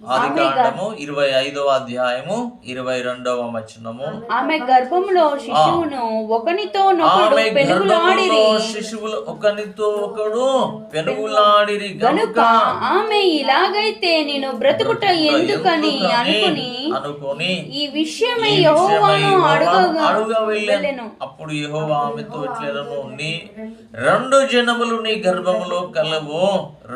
ఆది కాండము ఇరవై ఐదవ అధ్యాయము ఇరవై రెండవ వచనము. ఆమె గర్భములో శిశువును ఒకనితో ఆమె గర్భములో శిశువులు ఒకనితో ఒకడు పెనుగులాడిరి గనుక ఆమె ఇలాగైతే నేను బ్రతుకుట ఎందుకని అనుకుని అనుకొని ఈ విషయమై యెహోవాను అడుగ వెళ్ళెను. అప్పుడు యెహోవా ఆమెతో ఇట్లను నీ రెండు జనములు నీ గర్భములో కలవు.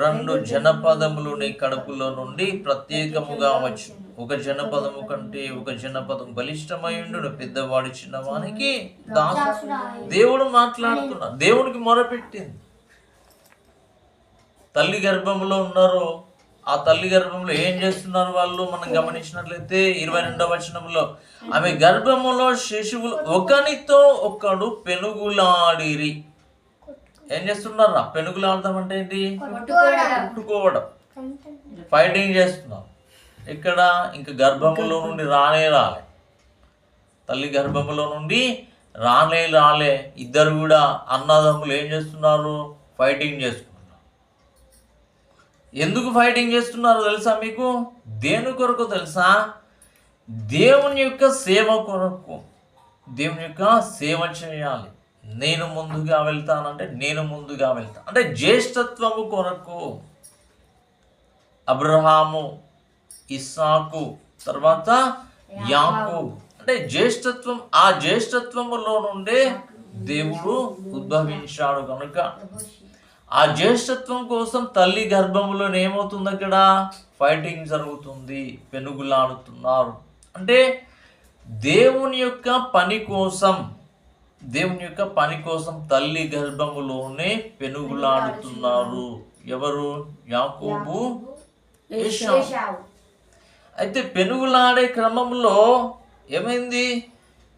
రెండు జనపదములు నీ కడుపులో నుండి ప్రత్యేకముగా వచ్చు ఒక జనపదము కంటే ఒక జనపదం బలిష్టమై ఉండును పెద్దవాడి చిన్నవానికి దాసు. దేవుడు మాట్లాడుతున్నా. దేవునికి మొరపెట్టింది. తల్లి గర్భంలో ఉన్నారు ఆ తల్లి గర్భంలో ఏం చేస్తున్నారు వాళ్ళు? మనం గమనించినట్లయితే ఇరవై రెండవ వచనంలో ఆమె గర్భములో శిశువులు ఒకనితో ఒకడు పెనుగులాడిరి. ఏం చేస్తున్నారు? పెనుగులాడదాం అంటే ఏంటి? కొట్టుకోవడం. ఫైటింగ్ చేస్తున్నారు ఇక్కడ ఇంకా గర్భములో నుండి రానే రాలే. తల్లి గర్భములో నుండి రానే రాలే. ఇద్దరు కూడా అన్నదమ్ములు ఏం చేస్తున్నారు? ఫైటింగ్ చేసుకుంటున్నారు ఎందుకు ఫైటింగ్ చేస్తున్నారో తెలుసా మీకు? దేని కొరకు తెలుసా? దేవుని యొక్క సేవ కొరకు. దేవుని యొక్క సేవ చేయాలి. నేను ముందుగా వెళ్తానంటే నేను ముందుగా వెళ్తాను అంటే జ్యేష్ఠత్వము కొరకు అబ్రహాము ఇస్సాకు తర్వాత యాకు అంటే జ్యేష్ఠత్వం ఆ జ్యేష్ఠత్వములో నుండే దేవుడు ఉద్భవించాడు కనుక. ఆ జ్యేష్ఠత్వం కోసం తల్లి గర్భములో ఏమవుతుంది అక్కడ? ఫైటింగ్ జరుగుతుంది పెనుగులాడుతున్నారు. అంటే దేవుని యొక్క పని కోసం దేవుని యొక్క పని కోసం తల్లి గర్భములోనే పెనుగులాడుతున్నారు. ఎవరు? యాకోబు అయితే పెనుగులాడే క్రమంలో ఏమైంది?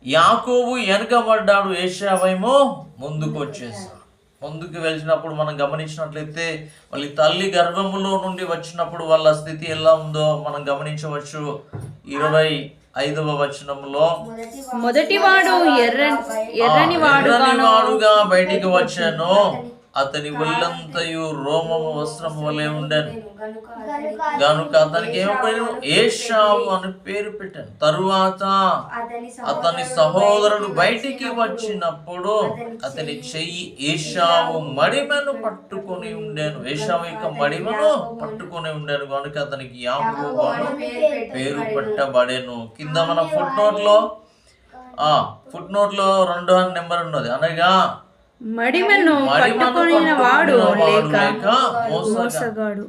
యాకోబు వెనకబడ్డాడు ఏషావేమో ముందుకు వచ్చేసాడు ముందుకు వెళ్ళినప్పుడు మనం గమనించినట్లయితే మళ్ళీ తల్లి గర్భములో నుండి వచ్చినప్పుడు వాళ్ళ స్థితి ఎలా ఉందో మనం గమనించవచ్చు. ఇరవై ఐదవ వచనంలో మొదటివాడు ఎర్ర ఎర్రని వాడుగా బయటికి వచ్చాను. అతని ఒళ్ళంతయు రోమము వస్త్రము వలె ఉండను. గనుక అతనికి ఏమైనా ఏషావు అని పేరు పెట్టాను. తరువాత అతని సహోదరుడు బయటికి వచ్చినప్పుడు అతని చెయ్యి ఏషావు మడిమను పట్టుకొని ఉండేను. ఏషావు యొక్క మడిమను పట్టుకొని ఉండేను. కనుక అతనికి యాకోబు అని పేరు పెట్టబడేను. కింద మన ఫుట్ నోట్లో ఆ ఫుట్ నోట్లో రెండో నెంబర్ ఉన్నది. అనగా మడిమను పట్టుకొనిన వాడు లేక లేక మోసగా. మోసగాడు.